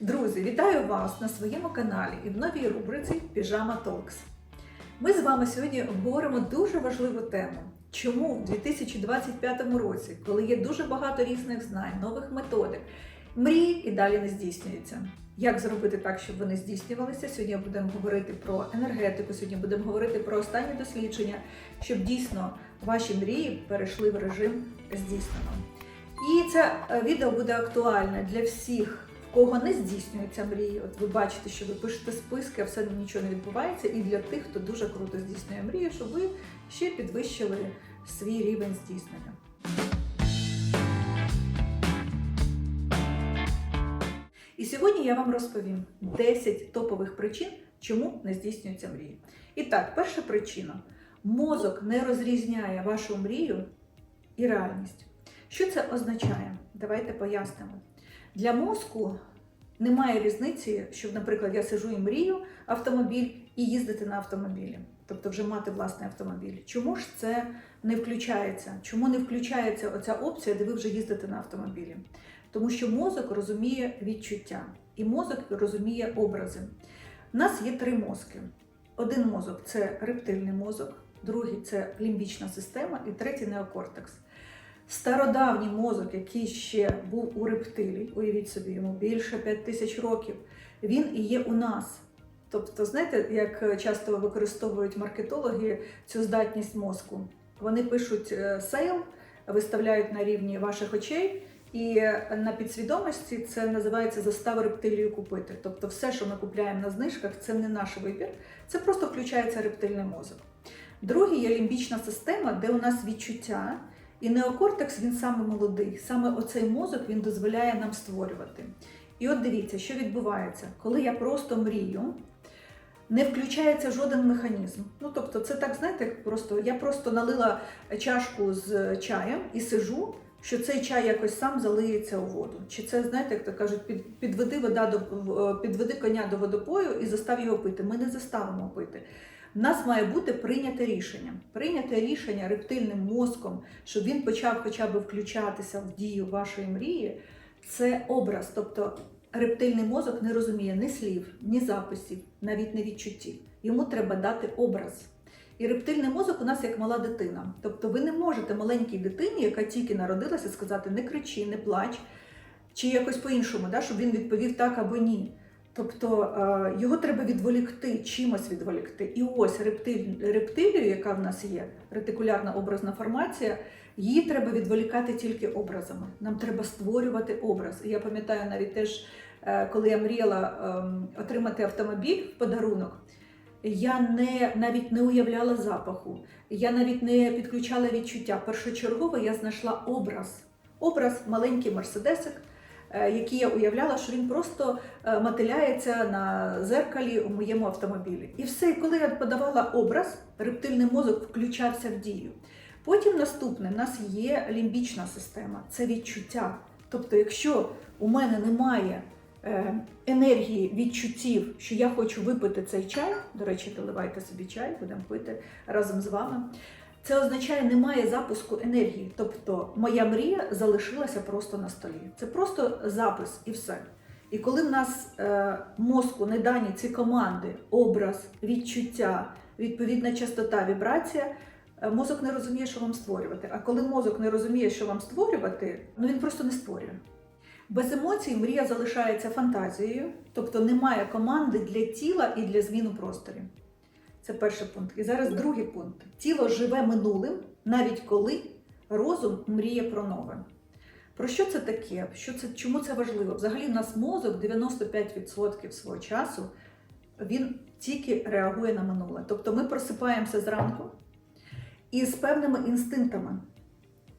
Друзі, вітаю вас на своєму каналі і в новій рубриці Піжама Talks. Ми з вами сьогодні обговоримо дуже важливу тему. Чому в 2025 році, коли є дуже багато різних знань, нових методик, мрії і далі не здійснюються? Як зробити так, щоб вони здійснювалися? Сьогодні будемо говорити про енергетику, сьогодні будемо говорити про останні дослідження, щоб дійсно ваші мрії перейшли в режим здійснено. І це е, відео буде актуальне для всіх, кого не здійснюються мрії. От ви бачите, що ви пишете списки, а все нічого не відбувається. І для тих, хто дуже круто здійснює мрії, щоб ви ще підвищили свій рівень здійснення. І сьогодні я вам розповім 10 топових причин, чому не здійснюються мрії. І так, перша причина: мозок не розрізняє вашу мрію і реальність. Що це означає? Давайте пояснимо. Для мозку немає різниці, щоб, наприклад, я сижу і мрію автомобіль і їздити на автомобілі, тобто вже мати власний автомобіль. Чому ж це не включається? Чому не включається оця опція, де ви вже їздите на автомобілі? Тому що мозок розуміє відчуття, і мозок розуміє образи. У нас є три мозки. Один мозок це рептильний мозок, другий це лімбічна система, і третій неокортекс. Стародавній мозок, який ще був у рептилій, уявіть собі, йому більше 5 тисяч років, він і є у нас. Тобто, знаєте, як часто використовують маркетологи цю здатність мозку? Вони пишуть е, сейл, виставляють на рівні ваших очей, і на підсвідомості це називається застава рептилію купити. Тобто, все, що ми купляємо на знижках, це не наш вибір, це просто включається рептильний мозок. Другий є лімбічна система, де у нас відчуття. І неокортекс він саме молодий. Саме оцей мозок він дозволяє нам створювати. І от дивіться, що відбувається, коли я просто мрію, не включається жоден механізм. Ну тобто, це так, знаєте, просто я просто налила чашку з чаєм і сижу, що цей чай якось сам залиється у воду. Чи це, знаєте, як то кажуть, під, підведи вода до підведи коня до водопою і застав його пити. Ми не заставимо пити. У нас має бути прийняте рішення. Прийняте рішення рептильним мозком, щоб він почав хоча б включатися в дію вашої мрії. Це образ. Тобто рептильний мозок не розуміє ні слів, ні записів, навіть не відчуттів. Йому треба дати образ. І рептильний мозок у нас як мала дитина. Тобто ви не можете маленькій дитині, яка тільки народилася, сказати не кричи, не плач, чи якось по-іншому, да, щоб він відповів так або ні. Тобто е, його треба відволікти, чимось відволікти. І ось рептиль, рептилію, яка в нас є, ретикулярна образна формація, її треба відволікати тільки образами. Нам треба створювати образ. І я пам'ятаю навіть теж, е, коли я мріяла ем, отримати автомобіль в подарунок. Я не навіть не уявляла запаху, я навіть не підключала відчуття. Першочергово я знайшла образ. Образ маленький мерседесик, е, який я уявляла, що він просто е, мотиляється на зеркалі у моєму автомобілі. І все, коли я подавала образ, рептильний мозок включався в дію. Потім наступне в нас є лімбічна система, це відчуття. Тобто, якщо у мене немає е, енергії відчуттів, що я хочу випити цей чай, до речі, доливайте собі чай, будемо пити разом з вами. Це означає, немає запуску енергії. Тобто моя мрія залишилася просто на столі. Це просто запис і все. І коли в нас е, мозку не дані ці команди, образ, відчуття, відповідна частота, вібрація, е, мозок не розуміє, що вам створювати. А коли мозок не розуміє, що вам створювати, ну він просто не створює. Без емоцій мрія залишається фантазією, тобто немає команди для тіла і для змін у просторі. Це перший пункт. І зараз другий пункт. Тіло живе минулим, навіть коли розум мріє про нове. Про що це таке? Що це, чому це важливо? Взагалі, у нас мозок 95% свого часу він тільки реагує на минуле. Тобто ми просипаємося зранку і з певними інстинктами.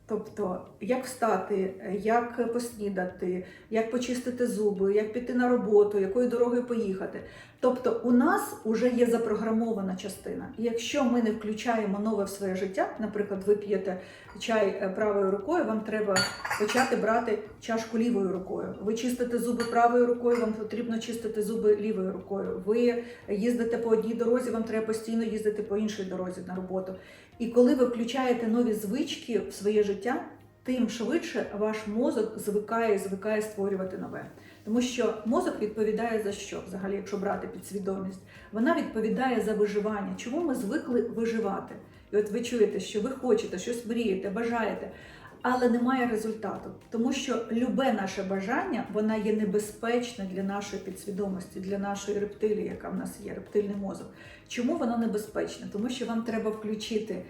Тобто, як встати, як поснідати, як почистити зуби, як піти на роботу, якою дорогою поїхати. Тобто, у нас вже є запрограмована частина. І якщо ми не включаємо нове в своє життя, наприклад, ви п'єте чай е, правою рукою, вам треба почати брати чашку лівою рукою. Ви чистите зуби правою рукою, вам потрібно чистити зуби лівою рукою. Ви їздите по одній дорозі, вам треба постійно їздити по іншій дорозі на роботу. І коли ви включаєте нові звички в своє життя, тим швидше ваш мозок звикає і звикає створювати нове. Тому що мозок відповідає за що взагалі, якщо брати підсвідомість, вона відповідає за виживання. Чому ми звикли виживати? І от ви чуєте, що ви хочете, щось мрієте, бажаєте, але немає результату. Тому що любе наше бажання вона є небезпечне для нашої підсвідомості, для нашої рептилії, яка в нас є, рептильний мозок. Чому воно небезпечне? Тому що вам треба включити.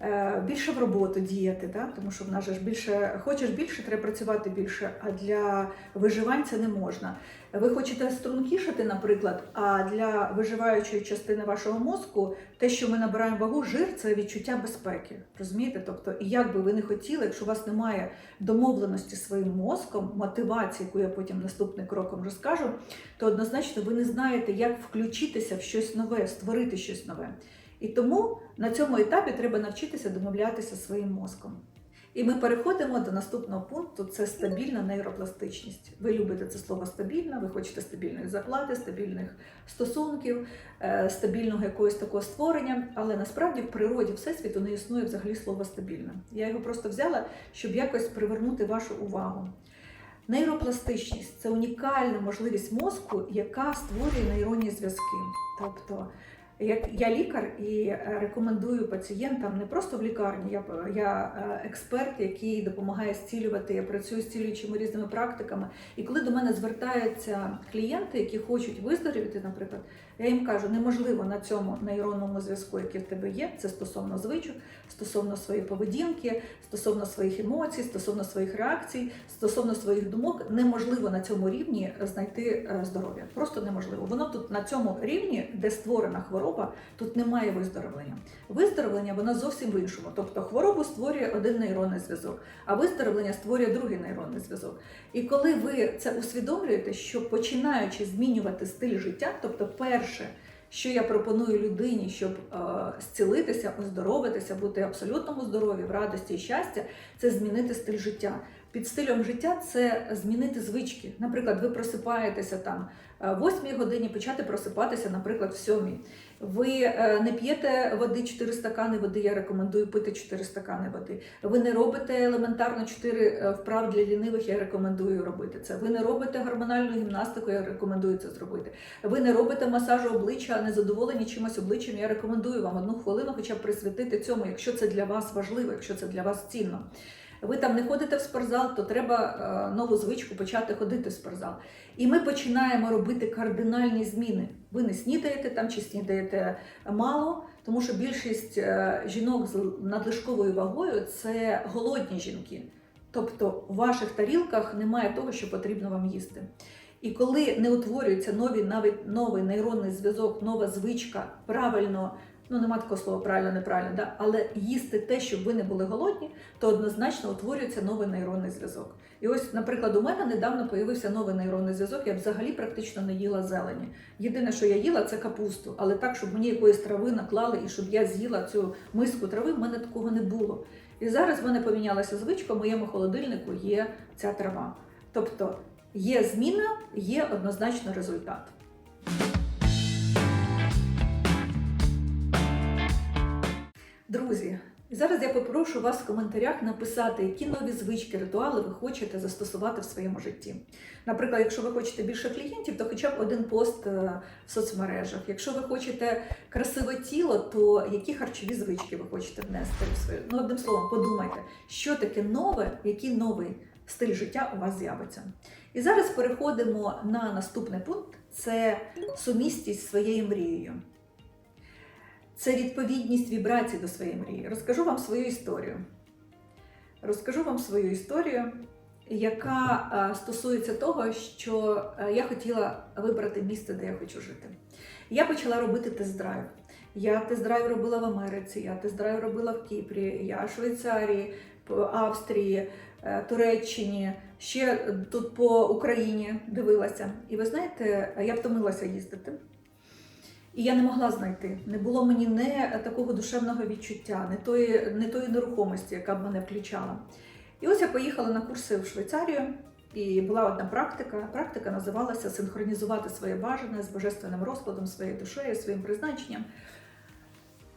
Е, Більше в роботу діяти, да? тому що в нас ж більше хочеш більше, треба працювати більше, а для виживань це не можна. Ви хочете стрункішати, наприклад, а для виживаючої частини вашого мозку те, що ми набираємо вагу, жир це відчуття безпеки. Розумієте? Тобто, і як би ви не хотіли, якщо у вас немає домовленості своїм мозком, мотивації, яку я потім наступним кроком розкажу, то однозначно ви не знаєте, як включитися в щось нове, створити щось нове. І тому на цьому етапі треба навчитися домовлятися своїм мозком. І ми переходимо до наступного пункту: це стабільна нейропластичність. Ви любите це слово стабільна, ви хочете стабільної зарплати, стабільних стосунків, е, стабільного якогось такого створення. Але насправді в природі всесвіту не існує взагалі слова стабільна. Я його просто взяла, щоб якось привернути вашу увагу. Нейропластичність це унікальна можливість мозку, яка створює нейронні зв'язки. Тобто я лікар і е, рекомендую пацієнтам не просто в лікарні, я, я е, експерт, який допомагає зцілювати, я працюю з цілюючими різними практиками. І коли до мене звертаються клієнти, які хочуть виздоровіти, наприклад, я їм кажу, неможливо на цьому нейронному зв'язку, який в тебе є, це стосовно звичок, стосовно своєї поведінки, стосовно своїх емоцій, стосовно своїх реакцій, стосовно своїх думок, неможливо на цьому рівні знайти е, здоров'я. Просто неможливо. Воно тут на цьому рівні, де створена хвороба, тут немає виздоровлення. Виздоровлення воно зовсім в іншому. Тобто хворобу створює один нейронний зв'язок, а виздоровлення створює другий нейронний зв'язок. І коли ви це усвідомлюєте, що починаючи змінювати стиль життя, тобто перше, що я пропоную людині, щоб е, зцілитися, оздоровитися, бути абсолютному здоров'ю, в радості і щастя, це змінити стиль життя. Під стилем життя це змінити звички. Наприклад, ви просипаєтеся там е, в 8 годині, почати просипатися, наприклад, в 7. Ви е, не п'єте води 4 стакани води, я рекомендую пити 4 стакани води. Ви не робите елементарно 4 вправ для лінивих, я рекомендую робити це. Ви не робите гормональну гімнастику, я рекомендую це зробити. Ви не робите масажу обличчя, не задоволені чимось обличчям. Я рекомендую вам одну хвилину, хоча б присвятити цьому, якщо це для вас важливо, якщо це для вас цінно. Ви там не ходите в спортзал, то треба е, нову звичку почати ходити в спортзал. І ми починаємо робити кардинальні зміни. Ви не снідаєте там чи снідаєте мало, тому що більшість е, жінок з надлишковою вагою це голодні жінки. Тобто в ваших тарілках немає того, що потрібно вам їсти. І коли не утворюється новий, навіть новий нейронний зв'язок, нова звичка, правильно, ну нема такого слова правильно, неправильно, да? але їсти те, щоб ви не були голодні, то однозначно утворюється новий нейронний зв'язок. І ось, наприклад, у мене недавно появився новий нейронний зв'язок. Я взагалі практично не їла зелені. Єдине, що я їла, це капусту, але так, щоб мені якоїсь трави наклали і щоб я з'їла цю миску трави, в мене такого не було. І зараз в мене помінялася звичка, в моєму холодильнику є ця трава. Тобто є зміна, є однозначно результат. Друзі, зараз я попрошу вас в коментарях написати, які нові звички, ритуали ви хочете застосувати в своєму житті. Наприклад, якщо ви хочете більше клієнтів, то хоча б один пост е, в соцмережах. Якщо ви хочете красиве тіло, то які харчові звички ви хочете внести в своє? Ну, одним словом, подумайте, що таке нове, який новий стиль життя у вас з'явиться. І зараз переходимо на наступний пункт: це сумістість своєю мрією. Це відповідність вібрацій до своєї мрії. Розкажу вам свою історію. Розкажу вам свою історію, яка е, стосується того, що е, я хотіла вибрати місце, де я хочу жити. Я почала робити тест-драйв. Я тест-драйв робила в Америці, я тест-драйв робила в Кіпрі, я в Швейцарії, Австрії, е, Туреччині, ще тут по Україні дивилася. І ви знаєте, я втомилася їздити. І я не могла знайти. Не було мені не такого душевного відчуття, не тої, не тої нерухомості, яка б мене включала. І ось я поїхала на курси в Швейцарію, і була одна практика. Практика називалася Синхронізувати своє бажане з божественним розкладом, своєю душею, своїм призначенням,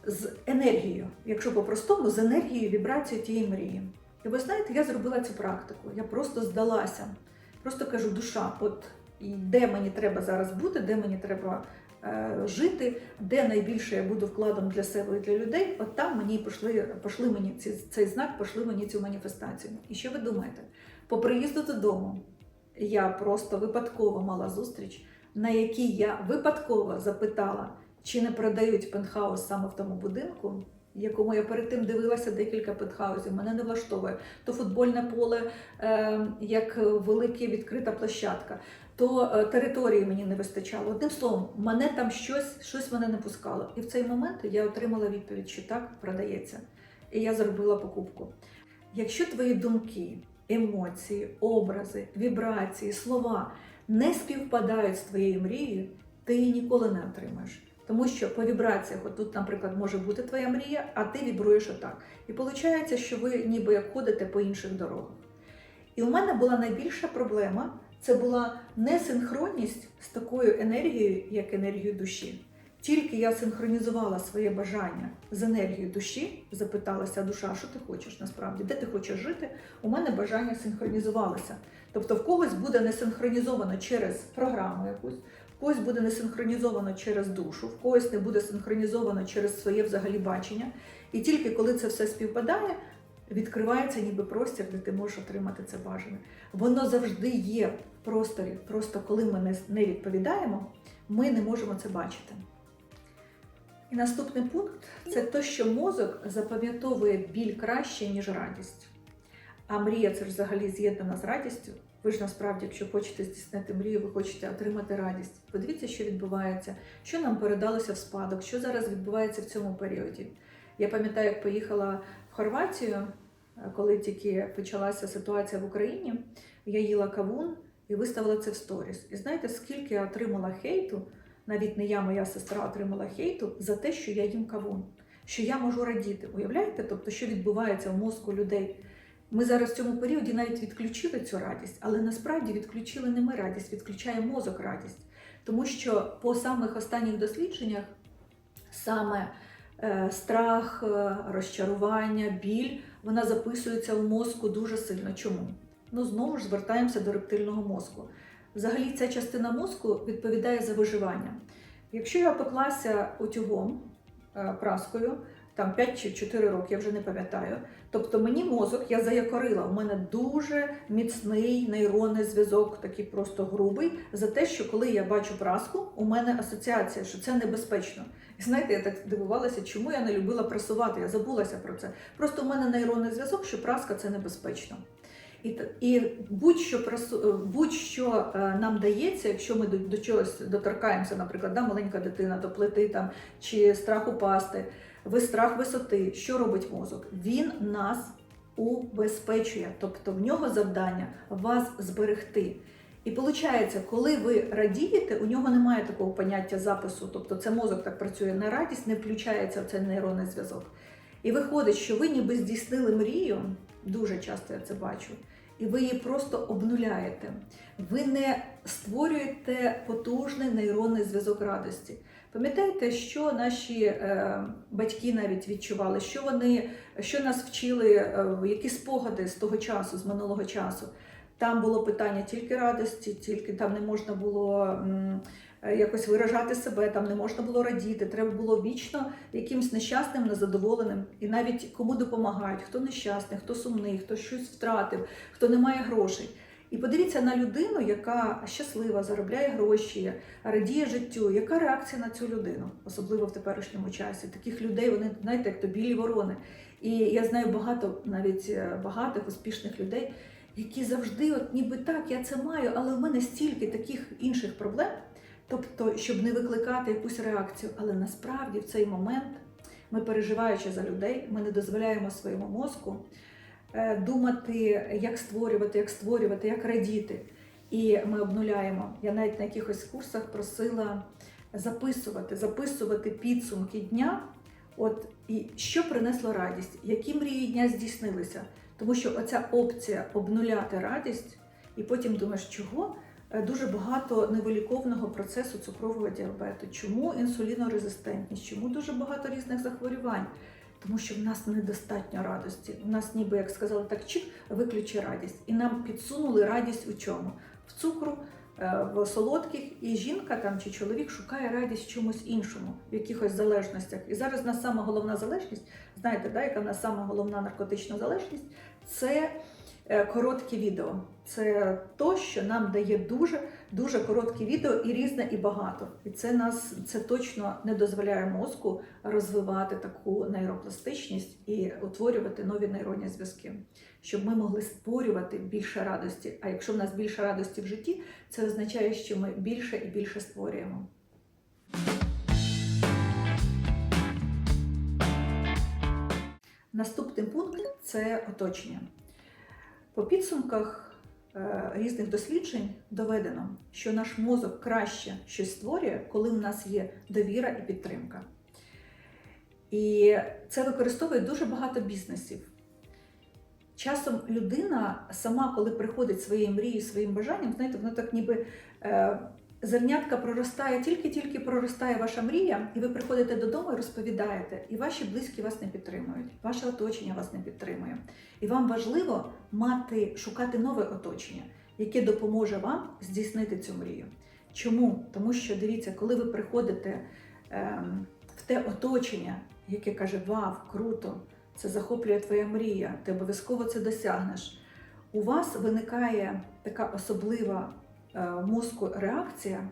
з енергією, якщо по-простому, з енергією вібрацією тієї мрії. І ви знаєте, я зробила цю практику. Я просто здалася. Просто кажу, душа, от де мені треба зараз бути, де мені треба жити, де найбільше я буду вкладом для себе і для людей, от там мені пошли, пошли мені ці, цей знак, пошли мені цю маніфестацію. І що ви думаєте? По приїзду додому я просто випадково мала зустріч, на якій я випадково запитала, чи не продають пентхаус саме в тому будинку, якому я перед тим дивилася декілька пентхаусів. Мене не влаштовує то футбольне поле, е, як велика відкрита площадка, то е, території мені не вистачало. Одним словом, мене там щось, щось мене не пускало. І в цей момент я отримала відповідь, що так продається. І я зробила покупку. Якщо твої думки, емоції, образи, вібрації, слова не співпадають з твоєю мрією, ти її ніколи не отримаєш. Тому що по вібраціях, от тут, наприклад, може бути твоя мрія, а ти вібруєш отак. І виходить, що ви ніби як ходите по інших дорогах. І у мене була найбільша проблема це була несинхронність з такою енергією, як енергією душі. Тільки я синхронізувала своє бажання з енергією душі, запиталася душа, що ти хочеш насправді, де ти хочеш жити, у мене бажання синхронізувалося. Тобто в когось буде не синхронізовано через програму якусь, в когось буде не синхронізовано через душу, в когось не буде синхронізовано через своє взагалі бачення. І тільки коли це все співпадає, відкривається ніби простір, де ти можеш отримати це бажане. Воно завжди є в просторі. Просто коли ми не- відповідаємо, ми не можемо це бачити. І наступний пункт це те, що мозок запам'ятовує біль краще, ніж радість. А мрія це ж взагалі з'єднана з радістю. Ви ж насправді, якщо хочете здійснити мрію, ви хочете отримати радість. Подивіться, що відбувається, що нам передалося в спадок, що зараз відбувається в цьому періоді. Я пам'ятаю, як поїхала в Хорватію, е, коли тільки почалася ситуація в Україні, я їла кавун і виставила це в сторіс. І знаєте, скільки я отримала хейту, навіть не я, моя сестра отримала хейту за те, що я їм кавун, що я можу радіти. Уявляєте, тобто, що відбувається в мозку людей. Ми зараз в цьому періоді навіть відключили цю радість, але насправді відключили не ми радість, відключає мозок радість. Тому що по самих останніх дослідженнях саме е, страх, е, розчарування, біль вона записується в мозку дуже сильно. Чому? Ну знову ж звертаємося до рептильного мозку. Взагалі, ця частина мозку відповідає за виживання. Якщо я опеклася утюгом, е, праскою, там 5 чи 4 роки, я вже не пам'ятаю. Тобто мені мозок, я заякорила, у мене дуже міцний нейронний зв'язок, такий просто грубий, за те, що коли я бачу праску, у мене асоціація, що це небезпечно. І знаєте, я так дивувалася, чому я не любила прасувати, я забулася про це. Просто у мене нейронний зв'язок, що праска це небезпечно. І, і будь-що е, будь-що е, нам дається, якщо ми до, до чогось доторкаємося, наприклад, да, маленька дитина до плити там, чи страх упасти, ви страх висоти, що робить мозок? Він нас убезпечує, тобто в нього завдання вас зберегти. І виходить, коли ви радієте, у нього немає такого поняття запису, тобто це мозок так працює на радість, не включається в цей нейронний зв'язок. І виходить, що ви ніби здійснили мрію, дуже часто я це бачу, і ви її просто обнуляєте. Ви не створюєте потужний нейронний зв'язок радості. Пам'ятаєте, що наші е, батьки навіть відчували, що вони, що нас вчили, е, які спогади з того часу, з минулого часу. Там було питання тільки радості, тільки там не можна було е, якось виражати себе, там не можна було радіти. Треба було вічно якимсь нещасним, незадоволеним. І навіть кому допомагають, хто нещасний, хто сумний, хто щось втратив, хто не має грошей. І подивіться на людину, яка щаслива, заробляє гроші, радіє життю. Яка реакція на цю людину, особливо в теперішньому часі? Таких людей вони знаєте, як то білі ворони. І я знаю багато навіть е, багатих успішних людей, які завжди, от ніби так, я це маю, але в мене стільки таких інших проблем. Тобто, щоб не викликати якусь реакцію, але насправді в цей момент ми, переживаючи за людей, ми не дозволяємо своєму мозку думати, як створювати, як створювати, як радіти. І ми обнуляємо. Я навіть на якихось курсах просила записувати, записувати підсумки дня. От і що принесло радість, які мрії дня здійснилися. Тому що оця опція обнуляти радість, і потім думаєш, чого Е, дуже багато невиліковного процесу цукрового діабету, чому інсулінорезистентність, чому дуже багато різних захворювань. Тому що в нас недостатньо радості. У нас, ніби як сказали, так чик, виключи радість. І нам підсунули радість у чому? в цукру, е, в солодких, і жінка там чи чоловік шукає радість в чомусь іншому, в якихось залежностях. І зараз в нас сама головна залежність, знаєте, да, яка в нас сама головна наркотична залежність це короткі відео. Це то, що нам дає дуже дуже короткі відео і різне, і багато. І це нас це точно не дозволяє мозку розвивати таку нейропластичність і утворювати нові нейронні зв'язки, щоб ми могли створювати більше радості. А якщо в нас більше радості в житті, це означає, що ми більше і більше створюємо. Наступний пункт це оточення. По підсумках е, різних досліджень доведено, що наш мозок краще щось створює, коли в нас є довіра і підтримка. І це використовує дуже багато бізнесів. Часом людина сама, коли приходить своєю мрією, своїм бажанням, знаєте, воно так ніби е, зернятка проростає, тільки-тільки проростає ваша мрія, і ви приходите додому і розповідаєте, і ваші близькі вас не підтримують, ваше оточення вас не підтримує. І вам важливо мати, шукати нове оточення, яке допоможе вам здійснити цю мрію. Чому? Тому що дивіться, коли ви приходите е, в те оточення, яке каже Вау, круто! Це захоплює твоя мрія, ти обов'язково це досягнеш. У вас виникає така особлива мозку реакція,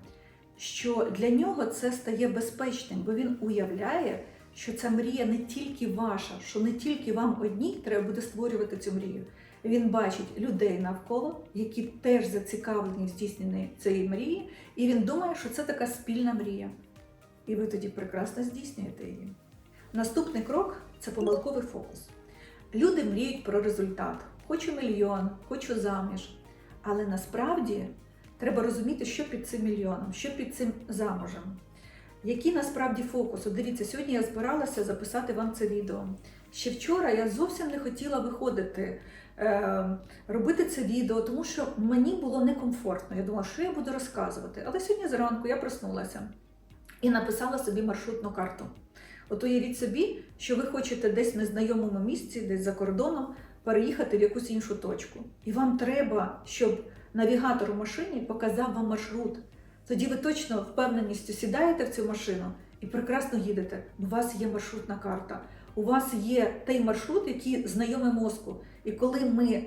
що для нього це стає безпечним, бо він уявляє, що ця мрія не тільки ваша, що не тільки вам одній треба буде створювати цю мрію. Він бачить людей навколо, які теж зацікавлені в здійсненні цієї мрії, і він думає, що це така спільна мрія. І ви тоді прекрасно здійснюєте її. Наступний крок це помилковий фокус. Люди мріють про результат. Хочу мільйон, хочу заміж. Але насправді треба розуміти, що під цим мільйоном, що під цим замужем. Який насправді фокус? От дивіться, сьогодні я збиралася записати вам це відео. Ще вчора я зовсім не хотіла виходити, е, робити це відео, тому що мені було некомфортно. Я думала, що я буду розказувати. Але сьогодні зранку я проснулася і написала собі маршрутну карту. От уявіть собі, що ви хочете десь в незнайомому місці, десь за кордоном, переїхати в якусь іншу точку. І вам треба, щоб навігатор у машині показав вам маршрут. Тоді ви точно впевненістю сідаєте в цю машину і прекрасно їдете. У вас є маршрутна карта. У вас є той маршрут, який знайомий мозку. І коли ми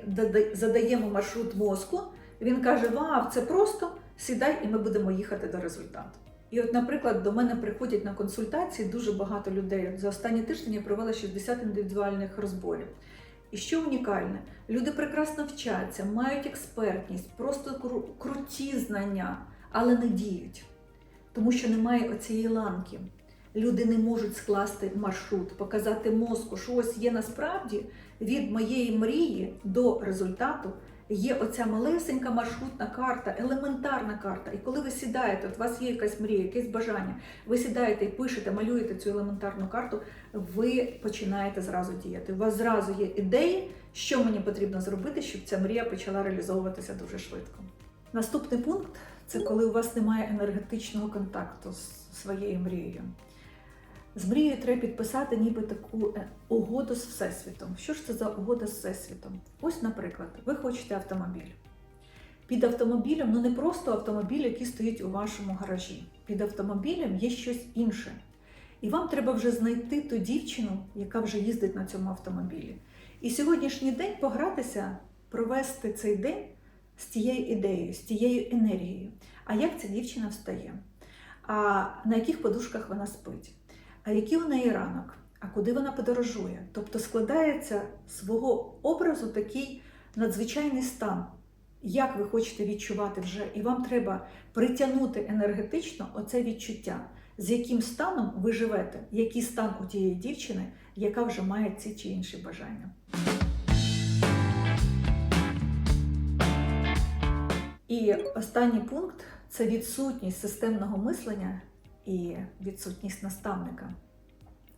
задаємо маршрут мозку, він каже: Вау, це просто сідай, і ми будемо їхати до результату. І, от, наприклад, до мене приходять на консультації дуже багато людей. За останні тиждень я провела 60 індивідуальних розборів. І що унікальне, люди прекрасно вчаться, мають експертність, просто кру- круті знання, але не діють, тому що немає оцієї ланки. Люди не можуть скласти маршрут, показати мозку, що ось є насправді від моєї мрії до результату є оця малесенька маршрутна карта, елементарна карта. І коли ви сідаєте, от у вас є якась мрія, якесь бажання, ви сідаєте і пишете, малюєте цю елементарну карту, ви починаєте зразу діяти. У вас зразу є ідеї, що мені потрібно зробити, щоб ця мрія почала реалізовуватися дуже швидко. Наступний пункт це коли у вас немає енергетичного контакту з своєю мрією. З мрією треба підписати ніби таку е, угоду з Всесвітом. Що ж це за угода з Всесвітом? Ось, наприклад, ви хочете автомобіль. Під автомобілем, ну не просто автомобіль, який стоїть у вашому гаражі. Під автомобілем є щось інше. І вам треба вже знайти ту дівчину, яка вже їздить на цьому автомобілі. І сьогоднішній день погратися, провести цей день з тією ідеєю, з тією енергією. А як ця дівчина встає? А на яких подушках вона спить? А який у неї ранок, а куди вона подорожує. Тобто складається свого образу такий надзвичайний стан, як ви хочете відчувати вже, і вам треба притягнути енергетично оце відчуття, з яким станом ви живете, який стан у тієї дівчини, яка вже має ці чи інші бажання. І останній пункт це відсутність системного мислення і відсутність наставника.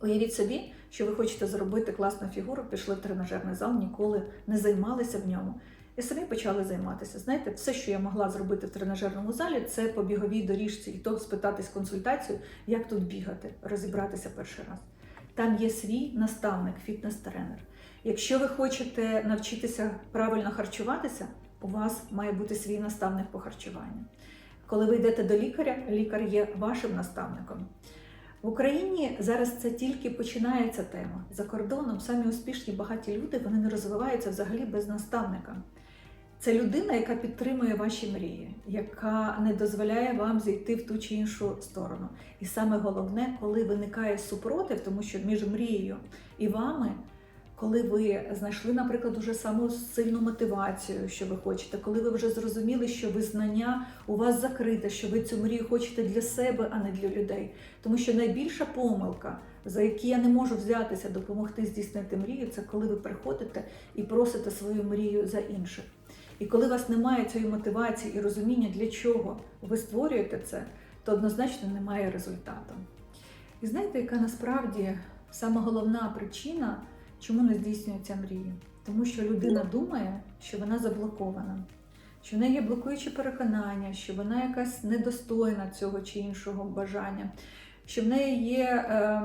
Уявіть собі, що ви хочете зробити класну фігуру, пішли в тренажерний зал, ніколи не займалися в ньому. І самі почали займатися. Знаєте, все, що я могла зробити в тренажерному залі, це по біговій доріжці і то спитатись консультацію, як тут бігати, розібратися перший раз. Там є свій наставник, фітнес-тренер. Якщо ви хочете навчитися правильно харчуватися, у вас має бути свій наставник по харчуванню. Коли ви йдете до лікаря, лікар є вашим наставником. В Україні зараз це тільки починається тема. За кордоном самі успішні багаті люди вони не розвиваються взагалі без наставника. Це людина, яка підтримує ваші мрії, яка не дозволяє вам зійти в ту чи іншу сторону. І саме головне, коли виникає супротив, тому що між мрією і вами, коли ви знайшли, наприклад, уже саму сильну мотивацію, що ви хочете, коли ви вже зрозуміли, що визнання у вас закрите, що ви цю мрію хочете для себе, а не для людей. Тому що найбільша помилка, за які я не можу взятися допомогти здійснити мрію, це коли ви приходите і просите свою мрію за інших. І коли у вас немає цієї мотивації і розуміння, для чого ви створюєте це, то однозначно немає результату. І знаєте, яка насправді сама головна причина, чому не здійснюється мрії? Тому що людина думає, що вона заблокована, що в неї є блокуючі переконання, що вона якась недостойна цього чи іншого бажання, що в неї є. Е,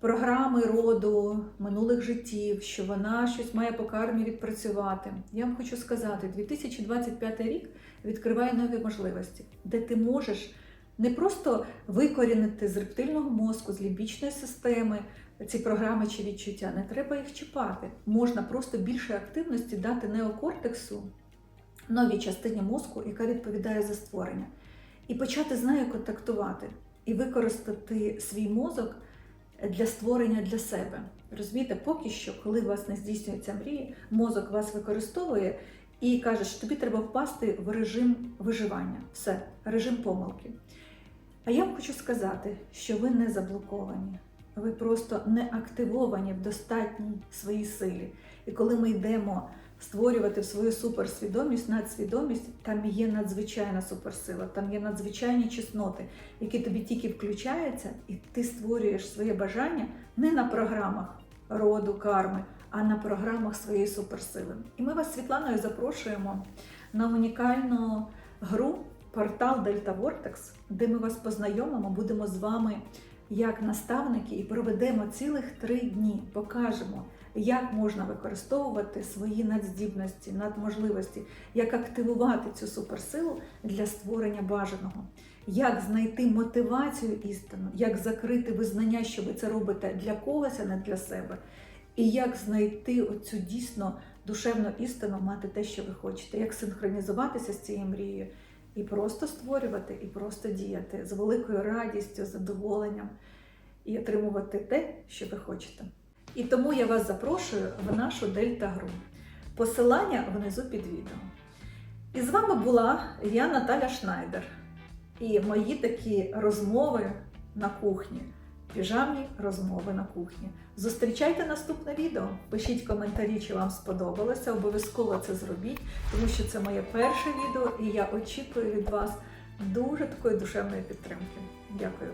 програми роду минулих життів, що вона щось має по кармі відпрацювати. Я вам хочу сказати, 2025 рік відкриває нові можливості, де ти можеш не просто викорінити з рептильного мозку, з лімбічної системи ці програми чи відчуття, не треба їх чіпати. Можна просто більше активності дати неокортексу, новій частині мозку, яка відповідає за створення, і почати з нею контактувати, і використати свій мозок для створення для себе. Розумієте, поки що, коли у вас не здійснюється мрії, мозок вас використовує і каже, що тобі треба впасти в режим виживання. Все, режим помилки. А я вам хочу сказати, що ви не заблоковані, ви просто не активовані в достатній своїй силі. І коли ми йдемо створювати в свою суперсвідомість, надсвідомість, там є надзвичайна суперсила, там є надзвичайні чесноти, які тобі тільки включаються, і ти створюєш своє бажання не на програмах роду, карми, а на програмах своєї суперсили. І ми вас Світланою запрошуємо на унікальну гру портал Дельта Vortex, де ми вас познайомимо, будемо з вами як наставники і проведемо цілих три дні, покажемо як можна використовувати свої надздібності, надможливості, як активувати цю суперсилу для створення бажаного, як знайти мотивацію істину, як закрити визнання, що ви це робите для когось, а не для себе, і як знайти оцю дійсно душевну істину, мати те, що ви хочете, як синхронізуватися з цією мрією. І просто створювати, і просто діяти з великою радістю, задоволенням і отримувати те, що ви хочете. І тому я вас запрошую в нашу дельта-гру. Посилання внизу під відео. І з вами була я, Наталя Шнайдер, і мої такі розмови на кухні, піжамні розмови на кухні. Зустрічайте наступне відео. Пишіть коментарі, чи вам сподобалося. Обов'язково це зробіть, тому що це моє перше відео, і я очікую від вас дуже такої душевної підтримки. Дякую.